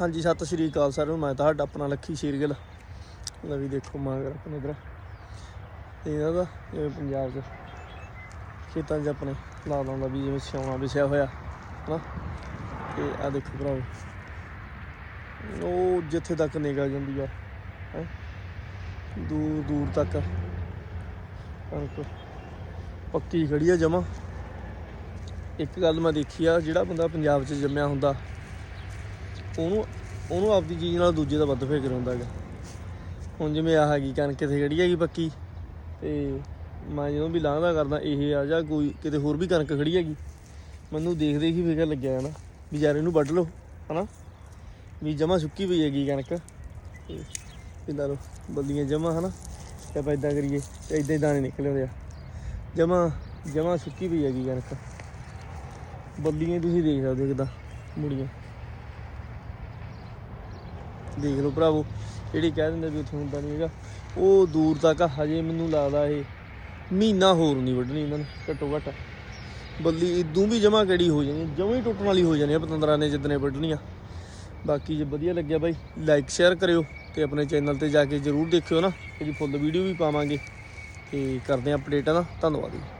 ਹਾਂਜੀ, ਸਤਿ ਸ਼੍ਰੀ ਅਕਾਲ ਸਾਰਿਆਂ ਨੂੰ। ਮੈਂ ਤੁਹਾਡਾ ਆਪਣਾ ਲੱਖੀ ਸ਼ੇਰਗਿੱਲ ਲੈ ਵੀ ਦੇਖੋ ਮਾਂਗਰ ਆਪਣੇ ਇਧਰ। ਇਹਨਾਂ ਦਾ, ਜਿਵੇਂ ਪੰਜਾਬ 'ਚ ਖੇਤਾਂ 'ਚ ਆਪਣੇ ਲਾ ਲਾਉਂਦਾ ਵੀ ਜਿਵੇਂ ਸਿਆਉਣਾ ਵਿਛਿਆ ਹੋਇਆ, ਹਨਾ? ਤੇ ਆ ਦੇਖੋ ਭਰਾਓ ਉਹ ਜਿੱਥੇ ਤੱਕ ਨਿਗਾਹ ਜਾਂਦੀ ਆ, ਹੈ? ਦੂਰ ਦੂਰ ਤੱਕ। ਕਣਕ ਪੱਕੀ ਖੜੀ ਆ ਜਮਾ। ਇੱਕ ਗੱਲ ਮੈਂ ਦੇਖੀ ਆ, ਜਿਹੜਾ ਬੰਦਾ ਪੰਜਾਬ 'ਚ ਜੰਮਿਆ ਹੁੰਦਾ ਉਹਨੂੰ ਉਹਨੂੰ ਆਪਦੀ ਚੀਜ਼ ਨਾਲ ਦੂਜੇ ਦਾ ਵੱਧ ਫਿਕਰ ਹੁੰਦਾ ਹੈਗਾ। ਹੁਣ ਜਿਵੇਂ ਆਹ ਹੈਗੀ ਕਣਕ ਇੱਥੇ ਖੜੀ ਹੈਗੀ ਪੱਕੀ, ਤੇ ਮੈਂ ਜਦੋਂ ਵੀ ਲਾਂਘਦਾ ਕਰਦਾ, ਇਹ ਆ ਜਾਂ ਕੋਈ ਕਿਤੇ ਹੋਰ ਵੀ ਕਣਕ ਖੜੀ ਹੈਗੀ, ਮੈਨੂੰ ਦੇਖਦੇ ਹੀ ਫਿਕਰ ਲੱਗਿਆ ਜਾਣਾ, ਵੀ ਯਾਰ ਇਹਨੂੰ ਵੱਢ ਲਓ, ਹਨਾ? ਵੀ ਜਮਾ ਸੁੱਕੀ ਪਈ ਹੈਗੀ ਕਣਕ। ਤੇ ਇਹ ਲਾ ਲਓ ਬੱਲੀਆਂ ਜਮਾ ਹਨਾ? ਤੇ ਆਪਾਂ ਇਦਾਂ ਕਰੀਏ, ਤੇ ਇਦਾਂ ਹੀ ਦਾਣੇ ਨਿਕਲੇ ਹੁੰਦੇ ਆ। ਜਮਾ ਜਮਾ ਸੁੱਕੀ ਪਈ ਹੈਗੀ ਕਣਕ। ਬੱਲੀਆਂ ਤੁਸੀਂ ਦੇਖ ਸਕਦੇ ਹੋ ਕਿਦਾਂ, ਮੁੜੀਆਂ। ਦੇਖ ਲਓ ਭਰਾਵੋ ਜਿਹੜੀ ਕਹਿ ਦਿੰਦੇ ਵੀ ਉੱਥੇ ਹੁੰਦਾ ਨਹੀਂ ਹੈਗਾ ਉਹ ਦੂਰ ਤੱਕ ਆ, ਹਜੇ ਮੈਨੂੰ ਲੱਗਦਾ ਇਹ ਮਹੀਨਾ ਹੋਰ ਨਹੀਂ ਵੱਢਣੀ ਇਹਨਾਂ ਨੇ ਘੱਟੋ ਘੱਟ। ਬੱਲੀ ਇਦੋਂ ਵੀ ਜਮਾ ਕਿਹੜੀ ਹੋ ਜਾਣੀ ਜਮਾਂ ਹੀ ਟੁੱਟਣ ਵਾਲੀ ਹੋ ਜਾਣੀ ਆ ਪਤੰਦਰਾਂ ਨੇ ਜਿੱਦਨੇ ਵੱਢਣੀਆਂ ਬਾਕੀ ਜੇ ਵਧੀਆ ਲੱਗਿਆ ਬਾਈ ਲਾਈਕ ਸ਼ੇਅਰ ਕਰਿਓ ਤੇ ਆਪਣੇ ਚੈਨਲ ਤੇ ਜਾ ਕੇ ਜਰੂਰ ਦੇਖਿਓ ਨਾ ਇਹਦੀ ਫੁੱਲ ਵੀਡੀਓ ਵੀ ਪਾਵਾਂਗੇ। ਤੇ ਕਰਦੇ ਆ ਅਪਡੇਟ ਦਾ ਧੰਨਵਾਦ ਜੀ।